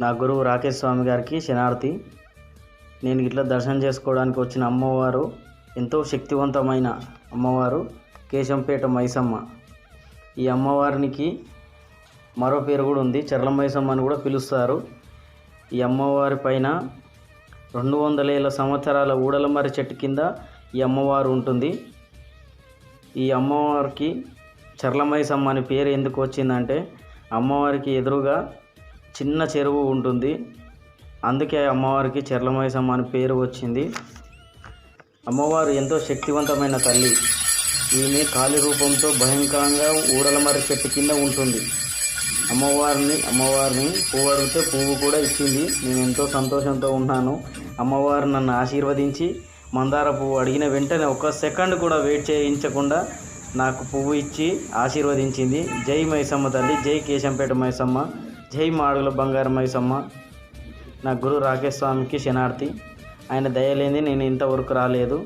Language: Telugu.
నా గురువు రాకేష్ స్వామి గారికి శనార్థి నేను ఇట్లా దర్శనం చేసుకోవడానికి వచ్చిన అమ్మవారు ఎంతో శక్తివంతమైన అమ్మవారు కేశంపేట మైసమ్మ. ఈ అమ్మవారికి మరో పేరు కూడా ఉంది చర్ల మైసమ్మ అని కూడా పిలుస్తారు. ఈ అమ్మవారి పైన రెండు వందల ఏళ్ళ సంవత్సరాల ఊడలమర్రి చెట్టు కింద ఈ అమ్మవారు ఉంటుంది. ఈ అమ్మవారికి చర్లమైసమ్మ అని పేరు ఎందుకు వచ్చిందంటే అమ్మవారికి ఎదురుగా చిన్న చెరువు ఉంటుంది. అందుకే అమ్మవారికి చెర్లమైసమ్మ అని పేరు వచ్చింది. అమ్మవారు ఎంతో శక్తివంతమైన తల్లి. ఈమె కాలి రూపంతో భయంకరంగా ఊడలమర్రి చెట్టు కింద ఉంటుంది. అమ్మవారిని అమ్మవారిని పువ్వు అడిగితే పువ్వు కూడా ఇచ్చింది. నేను ఎంతో సంతోషంతో ఉన్నాను. అమ్మవారు నన్ను ఆశీర్వదించి మందార పువ్వు అడిగిన వెంటనే ఒక సెకండ్ కూడా వెయిట్ చేయించకుండా నాకు పువ్వు ఇచ్చి ఆశీర్వదించింది. జై మైసమ్మ తల్లి జై కేశంపేట మైసమ్మ జై మాడుగుల బంగారు మైసమ్మ. నా గురు రాకేష్ స్వామికి శనార్థి ఆయన దయలేని నేను ఇంతవరకు రాలేదు.